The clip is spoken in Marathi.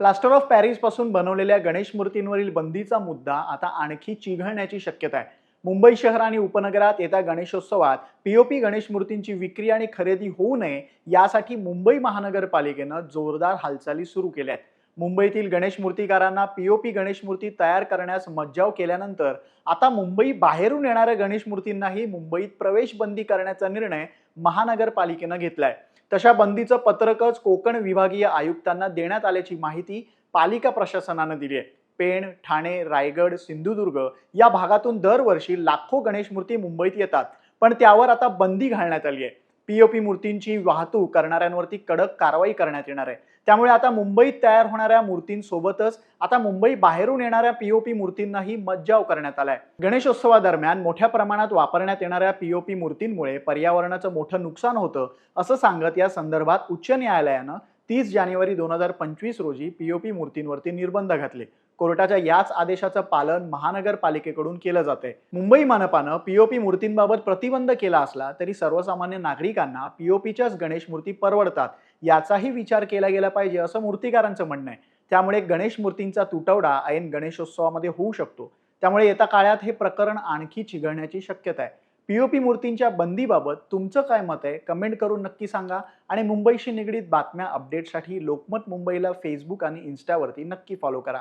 प्लास्टर ऑफ पॅरिसपासून बनवलेल्या गणेश मूर्तींवरील बंदीचा मुद्दा आता आणखी चिघळण्याची शक्यता आहे. मुंबई शहर आणि उपनगरात येत्या गणेशोत्सवात पीओपी गणेश मूर्तींची विक्री आणि खरेदी होऊ नये यासाठी मुंबई महानगरपालिकेनं जोरदार हालचाली सुरू केल्या आहेत मुंबईतील गणेश मूर्तिकारांना पीओपी गणेश मूर्ती तयार करण्यास मज्जाव केल्यानंतर आता मुंबई बाहेरून येणाऱ्या गणेश मूर्तींनाही मुंबईत प्रवेश बंदी करण्याचा निर्णय महानगरपालिकेनं घेतलाय. तशा बंदीचं पत्रकच कोकण विभागीय आयुक्तांना देण्यात आल्याची माहिती पालिका प्रशासनानं दिली आहे पेण ठाणे रायगड सिंधुदुर्ग या भागातून दरवर्षी लाखो गणेश मूर्ती मुंबईत येतात. पण त्यावर आता बंदी घालण्यात आली आहे पीओपी मूर्तींची वाहतूक करणाऱ्यांवरती कडक कारवाई करण्यात येणार आहे. त्यामुळे आता मुंबईत तयार होणाऱ्या मूर्तींसोबतच आता मुंबई बाहेरून येणाऱ्या पीओपी मूर्तींनाही मज्जाव करण्यात आलाय. गणेशोत्सवादरम्यान मोठ्या प्रमाणात वापरण्यात येणाऱ्या पीओपी मूर्तींमुळे पर्यावरणाचं मोठं नुकसान होतं असं सांगत या संदर्भात उच्च न्यायालयानं तीस जानेवारी दोन हजार पंचवीस रोजी पीओपी मूर्तींवरती निर्बंध घातले. कोर्टाच्या याच आदेशाचं पालन महानगरपालिकेकडून केलं जातंय. मुंबई मनपानं पीओपी मूर्तींबाबत प्रतिबंध केला असला तरी सर्वसामान्य नागरिकांना पीओपीच्याच गणेश मूर्ती परवडतात. याचाही विचार केला गेला पाहिजे असं मूर्तिकारांचं म्हणणं आहे. त्यामुळे गणेश मूर्तींचा तुटवडा ऐन गणेशोत्सवामध्ये होऊ शकतो. त्यामुळे येत्या काळात हे प्रकरण आणखी चिघळण्याची शक्यता आहे. पीओपी मूर्तींच्या बंदीबाबत तुमचं काय मत आहे? कमेंट करून नक्की सांगा. आणि मुंबईशी निगडीत बातम्या अपडेटसाठी लोकमत मुंबईला फेसबुक आणि इन्स्टावरती नक्की फॉलो करा.